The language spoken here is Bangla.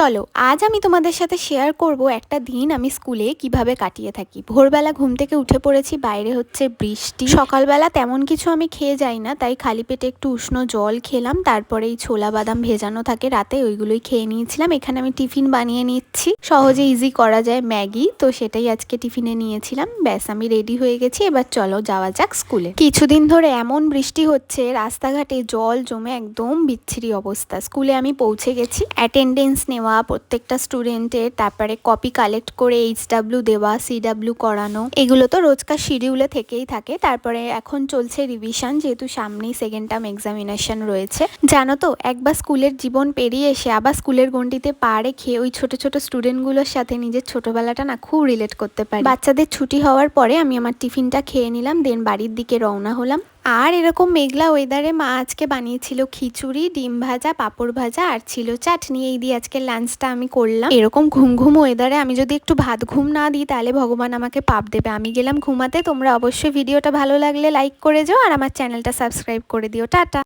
চলো, আজ আমি তোমাদের সাথে শেয়ার করব একটা দিন আমি স্কুলে কীভাবে কাটিয়ে থাকি। ভোরবেলা ঘুম থেকে উঠে পড়েছি, বাইরে হচ্ছে বৃষ্টি। সকালবেলা তেমন কিছু আমি খেয়ে যাই না, তাই খালি পেটে একটু উষ্ণ জল খেলাম, তারপরে এই ছোলা বাদাম ভেজানো থাকে রাতে, ওইগুলোই খেয়ে নিয়েছিলাম। এখানে আমি টিফিন বানিয়ে নিচ্ছি। সহজে ইজি করা যায় ম্যাগি, তো সেটাই আজকে টিফিনে নিয়েছিলাম। ব্যাস, আমি রেডি হয়ে গেছি, এবার চলো যাওয়া যাক স্কুলে কিছুদিন ধরে এমন বৃষ্টি হচ্ছে, রাস্তাঘাটে জল জমে একদম বিচ্ছিরি অবস্থা। স্কুলে আমি পৌঁছে গেছি অ্যাটেন্ডেন্স নেওয়া প্রত্যেকটা স্টুডেন্টের তারপরে কপি কালেক্ট করে এইচ ডাব্লিউ দেওয়া সি ডাব্লিউ করানো, এগুলো তো রোজকার শিডিউলে থেকেই থাকে। তারপরে এখন চলছে রিভিশন যেহেতু সামনেই সেকেন্ড টার্ম এক্সামিনেশন রয়েছে। জানো তো, একবার স্কুলের জীবন পেরিয়ে এসে আবার স্কুলের গণ্ডিতে পা রেখে ওই ছোট ছোট স্টুডেন্টগুলোর সাথে নিজের ছোটবেলাটা না খুব রিলেট করতে পারি। বাচ্চাদের ছুটি হওয়ার পরে আমি আমার টিফিনটা খেয়ে নিলাম দেন বাড়ির দিকে রওনা হলাম। আর এরকম মেঘলা ওয়েদারে মা আজকে বানিয়েছিল খিচুড়ি, ডিম ভাজা, পাঁপড় ভাজা, আর ছিল চাটনি। এই দিয়ে আজকে লাঞ্চটা আমি করলাম। এরকম ঘুম ঘুম ওয়েদারে আমি যদি একটু ভাত ঘুম না দিই, তাহলে ভগবান আমাকে পাপ দেবে। আমি গেলাম ঘুমাতে। তোমরা অবশ্যই ভিডিওটা ভালো লাগলে লাইক করে যাও আর আমার চ্যানেলটা সাবস্ক্রাইব করে দিও। টাটা।